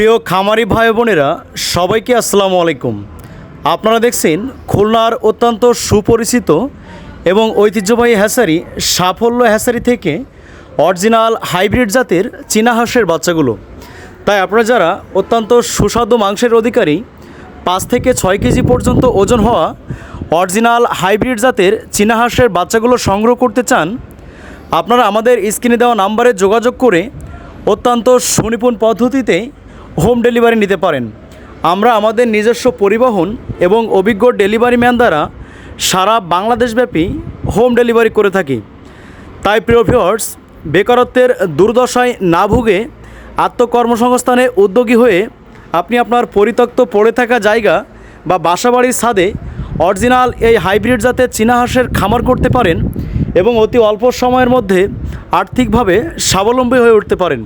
প্রিয় খামারি ভাই বোনেরা, সবাইকে আসসালামু আলাইকুম। আপনারা দেখছেন খুলনার অত্যন্ত সুপরিচিত এবং ঐতিহ্যবাহী হ্যাসারি, সাফল্য হ্যাসারি থেকে অরিজিনাল হাইব্রিড জাতের চীনা হাঁসের বাচ্চাগুলো। তাই আপনারা যারা অত্যন্ত সুস্বাদু মাংসের অধিকারী, পাঁচ থেকে ছয় কেজি পর্যন্ত ওজন হওয়া অরিজিনাল হাইব্রিড জাতের চীনা হাঁসের বাচ্চাগুলো সংগ্রহ করতে চান, আপনারা আমাদের স্ক্রিনে দেওয়া নাম্বারে যোগাযোগ করে অত্যন্ত সুনিপুণ পদ্ধতিতে হোম ডেলিভারি নিতে পারেন। আমরা আমাদের নিজস্ব পরিবহন এবং অভিজ্ঞ ডেলিভারি ম্যান দ্বারা সারা বাংলাদেশব্যাপী হোম ডেলিভারি করে থাকি। তাই প্রিয় ভিউয়ার্স, বেকারত্বের দুর্দশায় না ভুগে আত্মকর্মসংস্থানে উদ্যোগী হয়ে আপনি আপনার পরিত্যক্ত পড়ে থাকা জায়গা বা বাসাবাড়ির ছাদে অরিজিনাল এই হাইব্রিড জাতের চীনা হাঁসের খামার করতে পারেন এবং অতি অল্প সময়ের মধ্যে আর্থিকভাবে স্বাবলম্বী হয়ে উঠতে পারেন।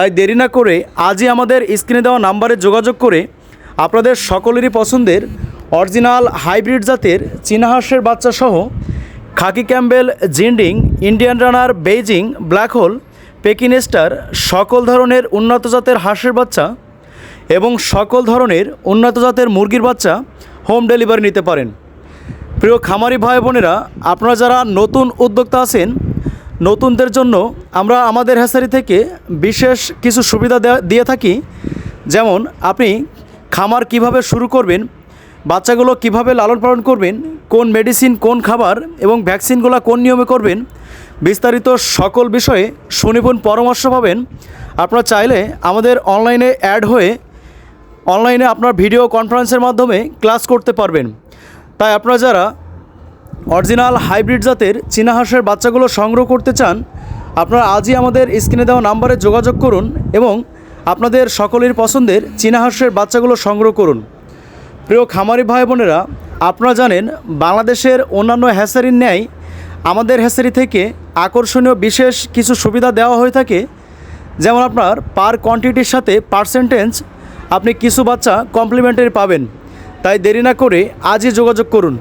তাই দেরি না করে আজই আমাদের স্ক্রিনে দেওয়া নাম্বারে যোগাযোগ করে আপনাদের সকলেরই পছন্দের অরিজিনাল হাইব্রিড জাতের চীনা হাঁসের বাচ্চা সহ khaki Campbell, Jinding, Indian runner, Beijing, black hole Pekin star সকল ধরনের উন্নত জাতের হাঁসের বাচ্চা এবং সকল ধরনের উন্নত জাতের মুরগির বাচ্চা হোম ডেলিভারি নিতে পারেন। প্রিয় খামারি ভাই বোনেরা, আপনারা যারা নতুন উদ্যোক্তা আছেন নতুনদের জন্য আমরা আমাদের হ্যাসারি থেকে বিশেষ কিছু সুবিধা দেয়া- থাকি। যেমন, আপনি খামার কীভাবে শুরু করবেন, বাচ্চাগুলো কীভাবে লালন পালন করবেন, কোন মেডিসিন কোন খাবার এবং ভ্যাকসিনগুলো কোন নিয়মে করবেন, বিস্তারিত সকল বিষয়ে সুনিপুণ পরামর্শ পাবেন। আপনারা চাইলে আমাদের অনলাইনে অ্যাড হয়ে অনলাইনে আপনার ভিডিও কনফারেন্সের মাধ্যমে ক্লাস করতে পারবেন। তাই আপনারা যারা অরিজিনাল হাইব্রিড জাতের চীনা হাঁসের বাচ্চাগুলো সংগ্রহ করতে চান, আপনারা আজই আমাদের স্ক্রিনে দেওয়া নাম্বারে যোগাযোগ করুন এবং আপনাদের সকলের পছন্দের চীনা হাঁসের বাচ্চাগুলো সংগ্রহ করুন। প্রিয় খামারি ভাই বোনেরা, আপনারা জানেন বাংলাদেশের অন্যান্য হ্যাসারির ন্যায় আমাদের হ্যাসারি থেকে আকর্ষণীয় বিশেষ কিছু সুবিধা দেওয়া হয়ে থাকে। যেমন আপনার পার কোয়ান্টিটির সাথে পার্সেন্টেজ আপনি কিছু বাচ্চা কমপ্লিমেন্টারি পাবেন। তাই দেরি না করে আজই যোগাযোগ করুন।